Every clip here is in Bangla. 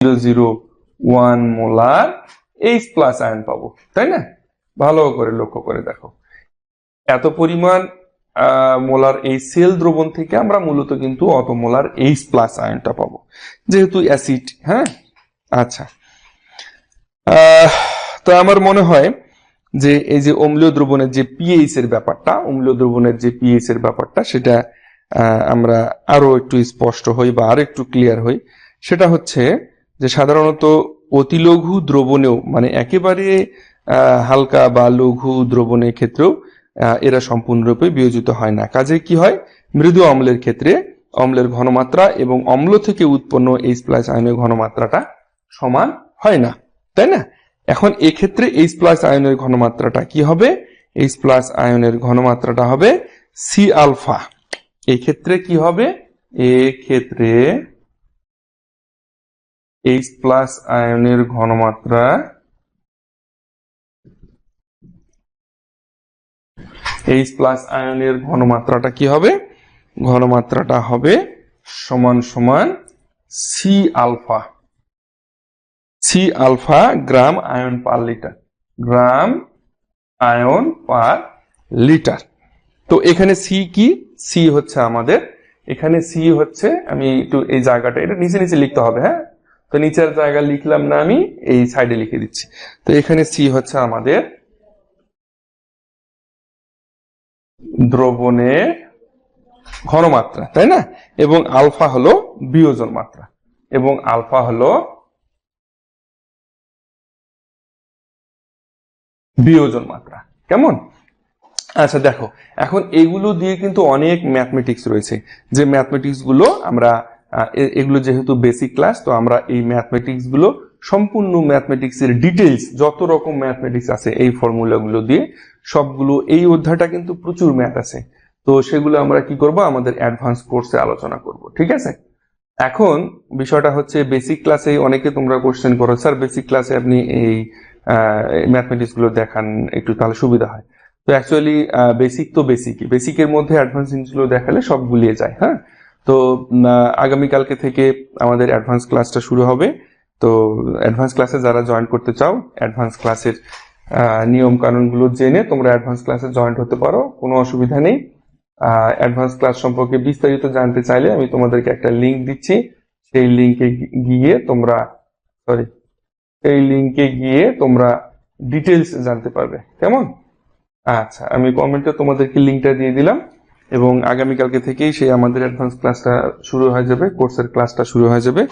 Zero zero one molar H ion পাবো, তাই না? ভালো করে লক্ষ্য করে দেখো। এত পরিমাণ মোলার এই সেল দ্রবণ থেকে আমরা মূলত কিন্তু অত মোলার আয়নটা পাবো। যেহেতু অ্যাসিড হ্যাঁ? আচ্ছা। তো আমার মনে হয় যে এই যে অম্লীয় দ্রবণের যে পিএইচ এর ব্যাপারটা, অম্লীয় দ্রবণের যে পিএইচ এর ব্যাপারটা, সেটা আমরা আরও একটু স্পষ্ট হই বা আরও একটু ক্লিয়ার হই। সেটা হচ্ছে যে সাধারণত অতিলঘু দ্রবণেও মানে একেবারে হালকা বা লঘু দ্রবণের ক্ষেত্রেও এরা সম্পূর্ণরূপে বিয়োজিত হয় না। কাজে কি হয়? মৃদু অম্লের ক্ষেত্রে অম্লের ঘনমাত্রা এবং অম্ল থেকে উৎপন্ন এইচ প্লাস আয়নের ঘনমাত্রাটা সমান হয় না, তাই না? এখন এক্ষেত্রে এইচ প্লাস আয়নের ঘনমাত্রাটা কি হবে? এইচ প্লাস আয়নের ঘনমাত্রাটা হবে সি আলফা। এক্ষেত্রে কি হবে? এক্ষেত্রে এইচ প্লাস আয়নের ঘনমাত্রা এইচ প্লাস আয়নের ঘনমাত্রাটা কি হবে? ঘনমাত্রাটা হবে সমান সমান C alpha C alpha gram ion per litre gram ion per litre তো এখানে সি কি? সি হচ্ছে আমাদের। এখানে সি হচ্ছে, আমি একটু এই জায়গাটা, এটা নিচে নিচে লিখতে হবে হ্যাঁ? তো নিচের জায়গা লিখলাম না আমি, এই সাইডে লিখে দিচ্ছি। তো এখানে সি হচ্ছে আমাদের দ্রবণের ঘনমাত্রা, তাই না? এবং আলফা হলো বিয়োজন মাত্রা। এবং আলফা হলো বিয়োজন মাত্রা। কেমন? আচ্ছা দেখো, এখন এগুলো দিয়ে কিন্তু অনেক ম্যাথমেটিক্স রয়েছে। যে ম্যাথমেটিক্সগুলো আমরা এগুলো যেহেতু বেসিক ক্লাস তো আমরা এই ম্যাথমেটিক্সগুলো সম্পূর্ণ ম্যাথমেটিক্স এর ডিটেলস যত রকম ম্যাথমেটিক্স আছে এই ফর্মুলা গুলো দিয়ে, সবগুলো এই অধ্যায়টা কিন্তু প্রচুর ম্যাথ আছে। তো সেগুলো আমরা কি করব? আমাদের অ্যাডভান্স কোর্সে আলোচনা করব, ঠিক আছে? এখন বিষয়টা হচ্ছে বেসিক ক্লাসে অনেকে তোমরা কোশ্চেন করো স্যার বেসিক ক্লাসে আপনি এই ম্যাথমেটিক্সগুলো দেখান, একটু তাহলে সুবিধা হয়। তো অ্যাকচুয়ালি বেসিক তো বেসিকই বেসিকের মধ্যে অ্যাডভান্স জিনিসগুলো দেখালে সব গুলিয়ে যায় হ্যাঁ? তো আগামীকালকে থেকে আমাদের অ্যাডভান্স ক্লাসটা শুরু হবে। তো অ্যাডভান্স ক্লাসে যারা জয়েন করতে চাও অ্যাডভান্স ক্লাসের নিয়ম কানুনগুলো জেনে তোমরা অ্যাডভান্স ক্লাসে জয়েন হতে পারো, কোনো অসুবিধা নেই। অ্যাডভান্স ক্লাস সম্পর্কে বিস্তারিত জানতে চাইলে আমি তোমাদেরকে একটা লিঙ্ক দিচ্ছি। সেই লিঙ্কে গিয়ে তোমরা সরি এই লিঙ্কে গিয়ে তোমরা ডিটেলস জানতে পারবে। কেমন? আচ্ছা আমি কমেন্টে তোমাদেরকে লিঙ্কটা দিয়ে দিলাম। এবং আগামীকালকে থেকেই সেই আমাদের অ্যাডভান্স ক্লাসটা শুরু হয়ে যাবে কোর্সের ক্লাসটা শুরু হয়ে যাবে।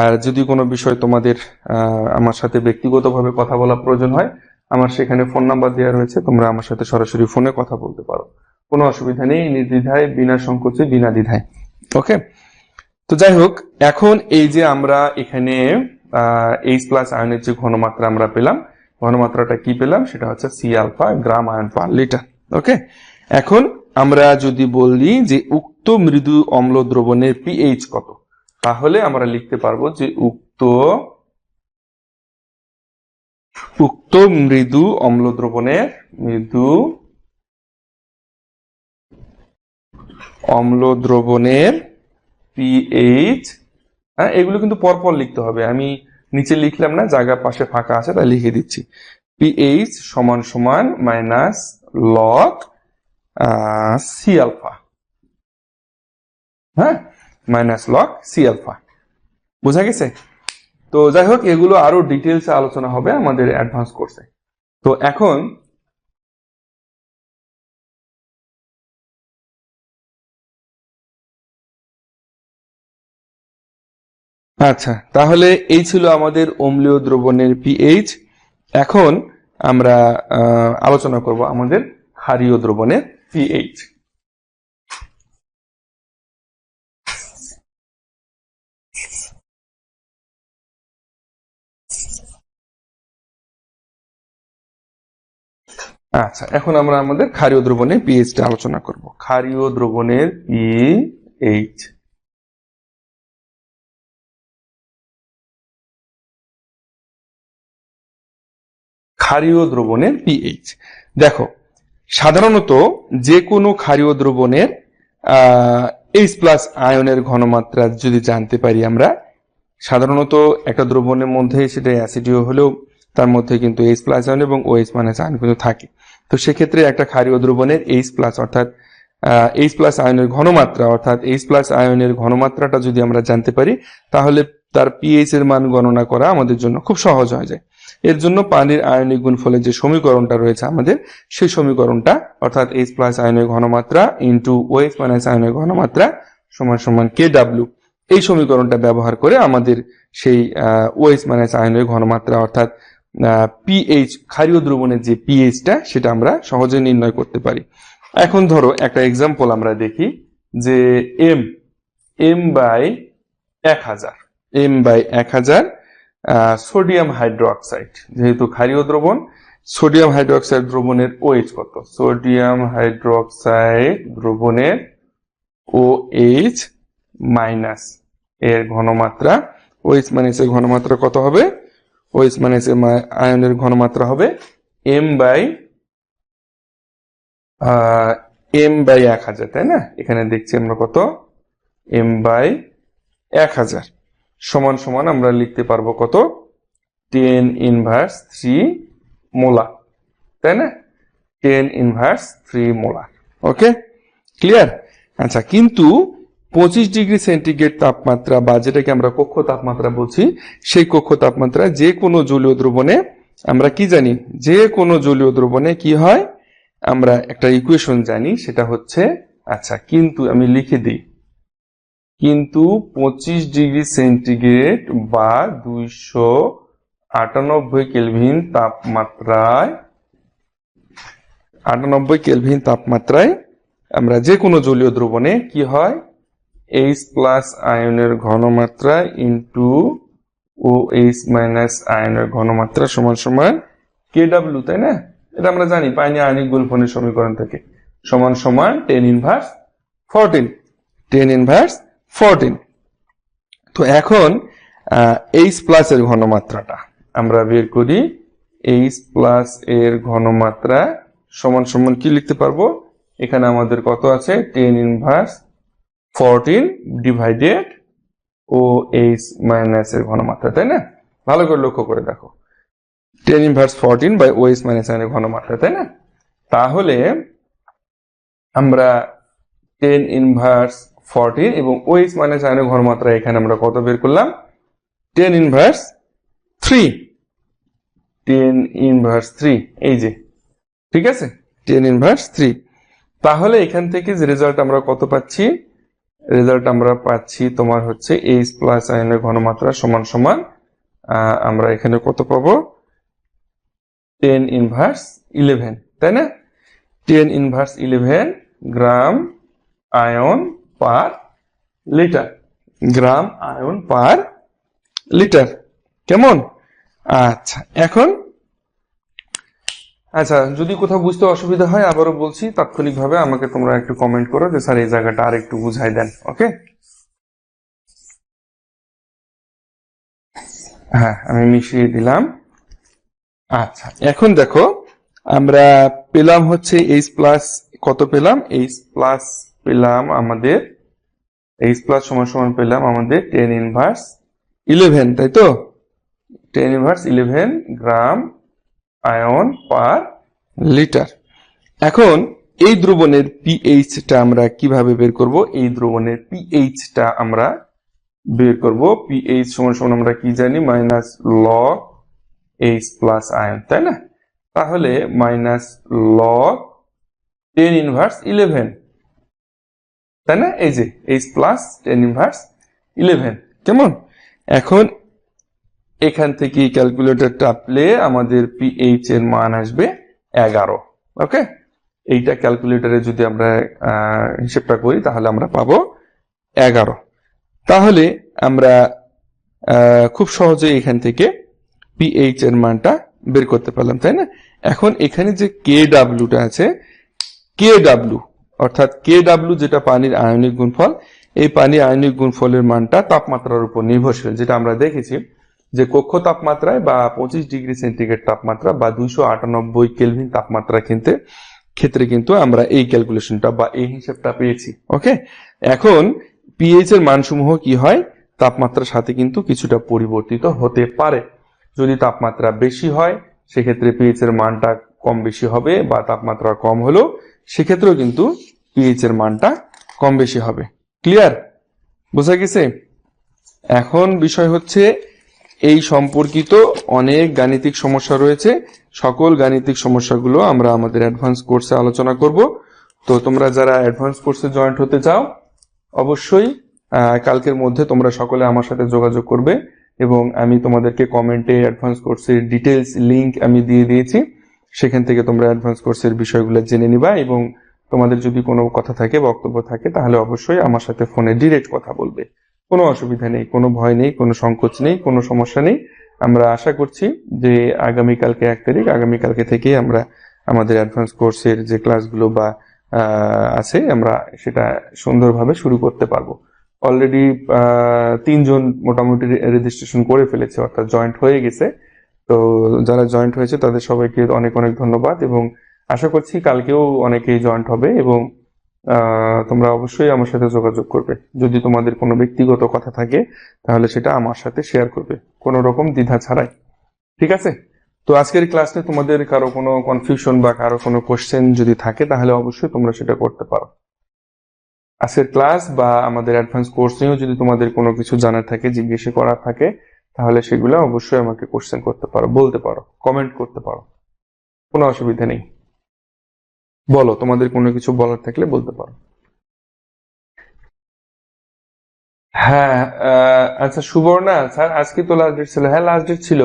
আর যদি কোনো বিষয় তোমাদের আমার সাথে ব্যক্তিগতভাবে কথা বলা প্রয়োজন হয়, আমার সেখানে ফোন নাম্বার দেওয়া রয়েছে, তোমরা আমার সাথে সরাসরি ফোনে কথা বলতে পারো। কোনো অসুবিধা নেই, নির্দ্বিধায়, বিনা সংকোচে, বিনা দ্বিধায়। ওকে তো যাই হোক, এখন এই যে আমরা এখানে এইচ প্লাস আয়নের যে ঘনমাত্রা আমরা পেলাম, ঘনমাত্রাটা কি পেলাম? সেটা হচ্ছে C alpha gram ion per litre okay এখন আমরা যদি বলি যে উক্ত মৃদু অম্ল দ্রবণের পিএইচ কত, তাহলে আমরা লিখতে পারব যে উক্ত উক্ত মৃদু অম্ল দ্রবণের মৃদু অম্ল দ্রবণের পিএইচ হ্যাঁ এগুলো কিন্তু পরপর লিখতে হবে। আমি নিচে লিখলাম না জায়গা পাশে ফাঁকা আছে, তাই লিখে দিচ্ছি। পিএইচ সমান সমান মাইনাস লগ সি আলফা হ্যাঁ? মাইনাস লগ সি আলফা বোঝা গেছে? তো যাই হোক, এগুলো আরও ডিটেলসে আলোচনা হবে আমাদের অ্যাডভান্স কোর্সে তো এখন আচ্ছা তাহলে এই ছিল আমাদের অম্লীয় দ্রবণের পিএইচ এখন আমরা আলোচনা করব আমাদের ক্ষারীয় দ্রবণের পিএইচ আচ্ছা এখন আমরা আমাদের ক্ষারীয় দ্রবণের পিএইচটা আলোচনা করব। ক্ষারীয় দ্রবণের পিএইচ ক্ষারীয় দ্রবণের পিএইচ দেখো সাধারণত যে কোনো ক্ষারীয় দ্রবণের এইচ প্লাস আয়নের ঘনমাত্রা যদি জানতে পারি আমরা, সাধারণত একটা দ্রবণের মধ্যে সেটা অ্যাসিডিও হলেও তার মধ্যে কিন্তু এইচ প্লাস আয়ন এবং ওএইচ মাইনাস আয়ন কিন্তু থাকে। তো সেক্ষেত্রে একটা ক্ষারীয় দ্রবণের এইচ প্লাস অর্থাৎ এইচ প্লাস আয়নের ঘনমাত্রা অর্থাৎ এইচ প্লাস আয়নের ঘনমাত্রাটা যদি আমরা জানতে পারি, তাহলে তার পিএইচ এর মান গণনা করা আমাদের জন্য খুব সহজ হয়ে যায়। এর জন্য পানির আয়নিক গুণফলের যে সমীকরণটা রয়েছে আমাদের, সেই সমীকরণটা, অর্থাৎ এইচ প্লাস আয়নের ঘনমাত্রা ইন্টু ওএইচ মাইনাস আয়নের ঘনমাত্রা সমান সমান কে ডাব্লিউ এই সমীকরণটা ব্যবহার করে আমাদের সেই ওএইচ মাইনাস আয়নের ঘনমাত্রা, অর্থাৎ পিএইচ ক্ষারীয় দ্রবণের যে পিএইচটা সেটা আমরা সহজে নির্ণয় করতে পারি। এখন ধরো একটা এক্সাম্পল আমরা দেখি যে এম এম বাই এক হাজার এম বাই এক হাজার সোডিয়াম হাইড্রোক্সাইড যেহেতু ক্ষারীয় দ্রবণ সোডিয়াম হাইড্রোক্সাইড দ্রবণের ওএইচ কত? সোডিয়াম হাইড্রোক্সাইড দ্রবণের ওএইচ মাইনাস এর ঘনমাত্রা ওএইচ মাইনাস এর ঘনমাত্রা কত হবে? ওএইচ মাইনাস এর আয়নের ঘনমাত্রা হবে এম বাই এম বাই এক হাজার, তাই না? এখানে দেখছি আমরা কত? এম বাই এক হাজার। সমান সমান আমরা লিখতে পারব কত? টেন ইনভার্স থ্রি মোলা তাই না? Ten inverse three molar okay clear আচ্ছা কিন্তু পঁচিশ ডিগ্রি সেন্টিগ্রেড তাপমাত্রা বা যেটাকে আমরা কক্ষ তাপমাত্রা বলছি, সেই কক্ষ তাপমাত্রা যে কোনো জলীয় দ্রবণে আমরা কি জানি? যে কোনো জলীয় দ্রবণে কি হয়? আমরা একটা ইকুয়েশন জানি, সেটা হচ্ছে আচ্ছা কিন্তু আমি লিখে দিই। কিন্তু পঁচিশ ডিগ্রি সেন্টিগ্রেড বা দুইশো আটানব্বই কেলভিন তাপমাত্রায়, আটানব্বই কেলভিন তাপমাত্রায় আমরা যে কোনো জলীয় দ্রবণে কি হয়? এইচ প্লাস আয়নের ঘনমাত্রা ইন্টু ও এইচ মাইনাস আয়নের ঘনমাত্রা সমান সমান কে ডাব্লিউ তাই না? এটা আমরা জানি, পাইনি আয়নিক গুণফলের সমীকরণ থেকে। সমান সমান ten inverse fourteen ten inverse fourteen তো এখন এইচ প্লাস এর ঘনমাত্রাটা। আমরা বের করি এইচ প্লাস এর ঘনমাত্রা সমান সমান কি লিখতে পারব? এখানে আমাদের কত আছে? Ten inverse fourteen divided O H minus এর ঘনমাত্রা, তাই না? ভালো করে লক্ষ্য করে দেখো। Ten inverse fourteen by O H minus এর ঘনমাত্রা, তাই না? তাহলে আমরা টেন ইনভার্স ফোরটিন এবং ও এইচ মাইনাস আয়নের ঘনমাত্রা এখানে আমরা কত বের করলাম? Ten inverse three. Ten inverse three, এই যে। ঠিক আছে? Ten inverse three. তাহলে এখান থেকে যে রেজাল্ট আমরা কত পাচ্ছি? রেজাল্ট আমরা পাচ্ছি তোমার হচ্ছে এইচ প্লাস আয়নের ঘনমাত্রা সমান সমান আমরা এখানে কত পাবো? টেন ইনভার্স ইলেভেন, তাই না? Ten inverse eleven gram ion per litre gram ion per litre কেমন? আচ্ছা এখন? আচ্ছা যদি কোথাও বুঝতে অসুবিধা হয়, আবারও বলছি, তাৎক্ষণিকভাবে আমাকে তোমরা একটু কমেন্ট করো যে, স্যার, এই জায়গাটা আর একটু বুঝাই দেন। ওকে হ্যাঁ আমি মিশিয়ে দিলাম। আচ্ছা এখন দেখো, আমরা পেলাম হচ্ছে এইচ প্লাস কত পেলাম? এইচ প্লাস পেলাম আমাদের এইচ প্লাস সমান সমান পেলাম আমাদের টেন ইনভার্স ইলেভেন তাই তো? Ten inverse eleven gram ion per litre এখন এই দ্রবণের পিএইচটা আমরা কীভাবে বের করব? এই দ্রবণের পিএইচটা আমরা বের করব। পিএইচ সমান সমান আমরা কি জানি? Minus log H plus ion তাই না? তাহলে minus log ten inverse eleven তাই না এই যে H plus ten inverse eleven কেমন? এখন এখান থেকে ক্যালকুলেটর টাপলে আমাদের পিএইচ এর মান আসবে এগারো ওকে এইটা ক্যালকুলেটরে যদি আমরা হিসেবটা করি, তাহলে আমরা পাবো এগারো। তাহলে আমরা খুব সহজে এখান থেকে পিএইচ এর মানটা বের করতে পারলাম, তাই না? এখন এখানে যে কে ডাব্লিউটা আছে কে ডাব্লিউ অর্থাৎ কে ডাব্লিউ যেটা পানির আয়নিক গুণফল, এই পানির আয়নিক গুণফলের মানটা তাপমাত্রার উপর নির্ভরশীল। যেটা আমরা দেখেছি যে কক্ষ তাপমাত্রায় বা পঁচিশ ডিগ্রি সেন্টিগ্রেড তাপমাত্রা বা দুইশো আটানব্বই কেলভিন তাপমাত্রা কিনতে, ক্ষেত্রে কিন্তু আমরা এই ক্যালকুলেশনটা বা এই হিসাবটা পেয়েছি। ওকে? এখন পিএইচ এর মানসমূহ কি হয়? তাপমাত্রার সাথে কিন্তু কিছুটা পরিবর্তিত হতে পারে। যদি তাপমাত্রা বেশি হয়, সেক্ষেত্রে পিএইচ এর মানটা কম বেশি হবে বা তাপমাত্রা কম হলেও সেক্ষেত্রেও কিন্তু পিএইচ এর মানটা কম বেশি হবে। ক্লিয়ার বোঝা গেছে? এখন বিষয় হচ্ছে, এই সম্পর্কিত অনেক গাণিতিক সমস্যা রয়েছে। সকল গাণিতিক সমস্যাগুলো আমরা আমাদের অ্যাডভান্স কোর্সে আলোচনা করব। তো তোমরা যারা অ্যাডভান্স কোর্সে জয়েন্ট হতে চাও, অবশ্যই কালকের মধ্যে তোমরা সকলে আমার সাথে যোগাযোগ করবে এবং আমি তোমাদেরকে কমেন্টে অ্যাডভান্স কোর্সের ডিটেলস লিংক আমি দিয়ে দিয়েছি। সেখান থেকে তোমরা অ্যাডভান্স কোর্সের বিষয়গুলো জেনে নিবা এবং তোমাদের যদি কোনো কথা থাকে, বক্তব্য থাকে, তাহলে অবশ্যই আমার সাথে ফোনে ডিরেক্ট কথা বলবে। কোনো অসুবিধা নেই, কোনো ভয় নেই, কোনো সংকোচ নেই, কোনো সমস্যা নেই। আমরা আশা করছি যে আগামীকালকে এক তারিখ, আগামীকালকে থেকেই আমরা আমাদের অ্যাডভান্স কোর্সের যে ক্লাসগুলো বা আছে, আমরা সেটা সুন্দরভাবে শুরু করতে পারব। অলরেডি তিনজন মোটামুটি রেজিস্ট্রেশন করে ফেলেছে, অর্থাৎ জয়েন্ট হয়ে গেছে। তো যারা জয়েন্ট হয়েছে, তাদের সবাইকে অনেক অনেক ধন্যবাদ এবং আশা করছি কালকেও অনেকেই জয়েন্ট হবে এবং তোমরা অবশ্যই আমার সাথে যোগাযোগ করবে। যদি তোমাদের কোনো ব্যক্তিগত কথা থাকে, তাহলে সেটা আমার সাথে শেয়ার করবে। কোনো রকম দ্বিধা ছাড়াই। ঠিক আছে? তো আজকের ক্লাসে তোমাদের কারও কোনো কনফিউশন বা কারও কোনো কোশ্চেন যদি থাকে, তাহলে অবশ্যই তোমরা সেটা করতে পারো। আজকের ক্লাস বা আমাদের অ্যাডভান্স কোর্স নিয়েও যদি তোমাদের কোনো কিছু জানার থাকে, জিজ্ঞেস করার থাকে, তাহলে সেগুলো অবশ্যই আমাকে কোশ্চেন করতে পারো, বলতে পারো কমেন্ট করতে পারো। কোনো অসুবিধা নেই। বলো, তোমাদের কোনো কিছু বলার থাকলে বলতে পারো। হ্যাঁ আচ্ছা সুবর্ণা, স্যার, আজকে তো লাস্ট ডেট ছিল। হ্যাঁ লাস্ট ডেট ছিল।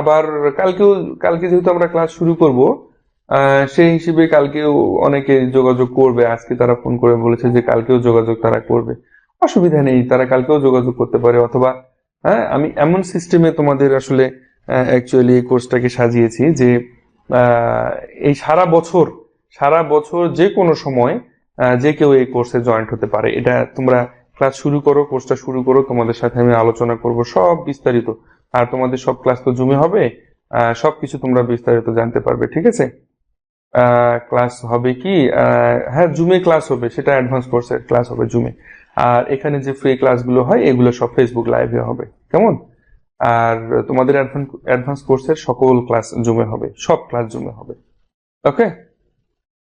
আবার কালকেও, কালকে যেহেতু আমরা ক্লাস শুরু করব সেই হিসেবে কালকেও অনেকে যোগাযোগ করবে। আজকে তারা ফোন করে বলেছে যে কালকেও যোগাযোগ তারা করবে। অসুবিধা নেই, তারা কালকেও যোগাযোগ করতে পারে। অথবা হ্যাঁ আমি এমন সিস্টেমে তোমাদের আসলে অ্যাকচুয়ালি এই কোর্সটাকে সাজিয়েছি যে এই সারা বছর সারা বছর যে কোনো সময় যে কেউ এই কোর্সে জয়েন্ট হতে পারে। এটা তোমরা ক্লাস শুরু করো কোর্সটা শুরু করো তোমাদের সাথে আমি আলোচনা করব সব বিস্তারিত। আর তোমাদের সব ক্লাস তো জুমে হবে আহ, সবকিছু তোমরা বিস্তারিত জানতে পারবে ঠিক আছে? ক্লাস হবে কি? হ্যাঁ জুমে ক্লাস হবে সেটা অ্যাডভান্স কোর্সের ক্লাস হবে জুমে। আর এখানে যে ফ্রি ক্লাসগুলো হয় এগুলো সব ফেসবুক লাইভে হবে। কেমন? আর তোমাদের অ্যাডভান্স কোর্সের সকল ক্লাস জুমে হবে, সব ক্লাস জুমে হবে। ওকে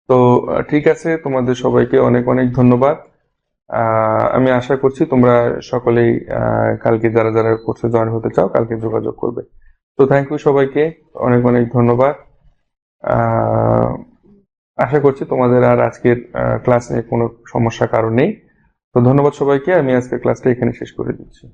তো ঠিক আছে, তোমাদের সবাইকে অনেক অনেক ধন্যবাদ। আমি আশা করছি তোমরা সকলেই কালকে যারা যারা কোর্সে জয়েন হতে চাও, কালকে যোগাযোগ করবে। তো থ্যাংক ইউ সবাইকে, অনেক অনেক ধন্যবাদ। আশা করছি তোমাদের আর আজকের ক্লাস নিয়ে কোনো সমস্যা কারণ নেই। তো, ধন্যবাদ সবাইকে, আমি আজকের ক্লাসটা এখানে শেষ করে দিচ্ছি।